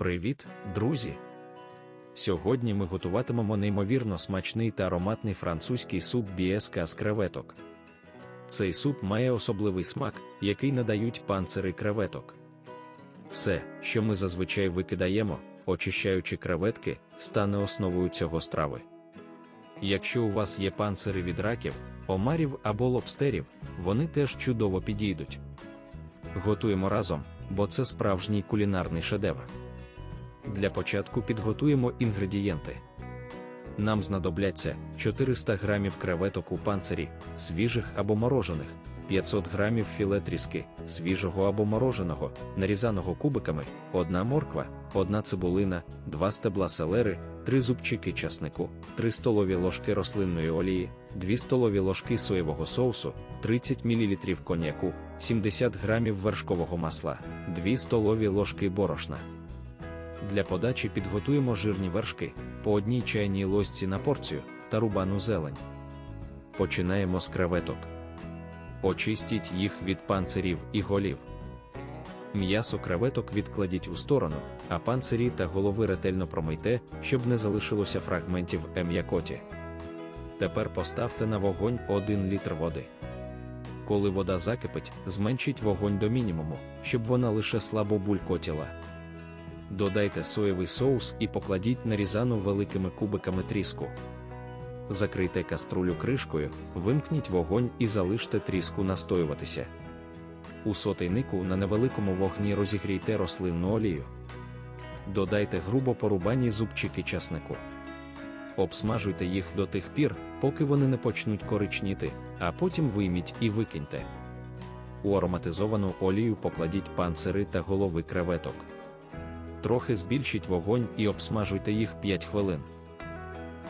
Привіт, друзі! Сьогодні ми готуватимемо неймовірно смачний та ароматний французький суп біеска з креветок. Цей суп має особливий смак, який надають панцири креветок. Все, що ми зазвичай викидаємо, очищаючи креветки, стане основою цього страви. Якщо у вас є панцири від раків, омарів або лобстерів, вони теж чудово підійдуть. Готуємо разом, бо це справжній кулінарний шедевр. Для початку підготуємо інгредієнти. Нам знадобляться 400 грамів креветок у панцирі, свіжих або морожених, 500 грамів філе тріски, свіжого або мороженого, нарізаного кубиками, 1 морква, 1 цибулина, 2 стебла селери, 3 зубчики часнику, 3 столові ложки рослинної олії, 2 столові ложки соєвого соусу, 30 мл коньяку, 70 грамів вершкового масла, 2 столові ложки борошна. Для подачі підготуємо жирні вершки по одній чайній ложці на порцію та рубану зелень. Починаємо з креветок. Очистіть їх від панцирів і голів. М'ясо креветок відкладіть у сторону, а панцирі та голови ретельно промийте, щоб не залишилося фрагментів ем'якоті. Тепер поставте на вогонь 1 літр води. Коли вода закипить, зменшіть вогонь до мінімуму, щоб вона лише слабо булькотіла. Додайте соєвий соус і покладіть нарізану великими кубиками тріску. Закрийте каструлю кришкою, вимкніть вогонь і залиште тріску настоюватися. У сотейнику на невеликому вогні розігрійте рослинну олію. Додайте грубо порубані зубчики часнику. Обсмажуйте їх до тих пір, поки вони не почнуть коричніти, а потім вийміть і викиньте. У ароматизовану олію покладіть панцири та голови креветок. Трохи збільшіть вогонь і обсмажуйте їх 5 хвилин.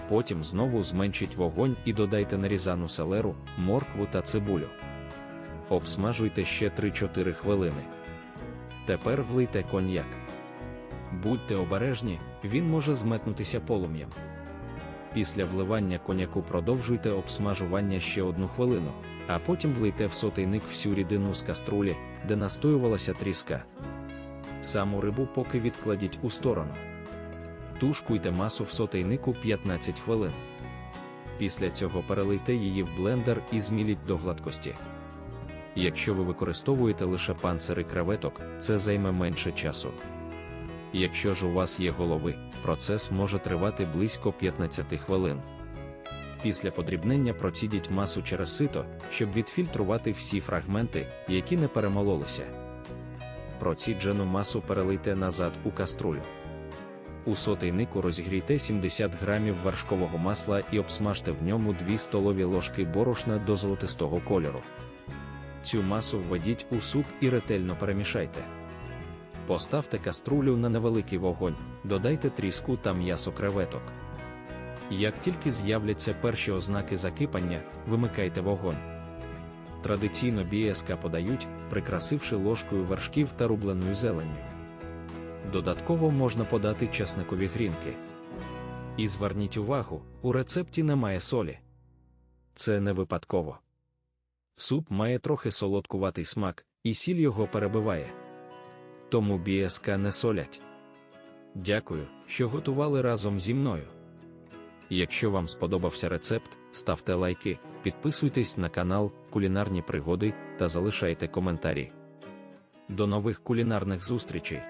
Потім знову зменшіть вогонь і додайте нарізану селеру, моркву та цибулю. Обсмажуйте ще 3-4 хвилини. Тепер влийте коньяк. Будьте обережні, він може зметнутися полум'ям. Після вливання коньяку продовжуйте обсмажування ще одну хвилину, а потім влийте в сотейник всю рідину з каструлі, де настоювалася тріска. Саму рибу поки відкладіть у сторону. Тушкуйте масу в сотейнику 15 хвилин. Після цього перелийте її в блендер і зміліть до гладкості. Якщо ви використовуєте лише панцири креветок, це займе менше часу. Якщо ж у вас є голови, процес може тривати близько 15 хвилин. Після подрібнення процідіть масу через сито, щоб відфільтрувати всі фрагменти, які не перемололися. Проціджену масу перелийте назад у каструлю. У сотейнику розігрійте 70 грамів вершкового масла і обсмажте в ньому 2 столові ложки борошна до золотистого кольору. Цю масу введіть у суп і ретельно перемішайте. Поставте каструлю на невеликий вогонь, додайте тріску та м'ясо креветок. Як тільки з'являться перші ознаки закипання, вимикайте вогонь. Традиційно бієска подають, прикрасивши ложкою вершків та рубленою зеленню. Додатково можна подати часникові грінки. І зверніть увагу, у рецепті немає солі. Це не випадково. Суп має трохи солодкуватий смак, і сіль його перебиває. Тому бієска не солять. Дякую, що готували разом зі мною. Якщо вам сподобався рецепт, ставте лайки, підписуйтесь на канал Кулінарні пригоди та залишайте коментарі. До нових кулінарних зустрічей!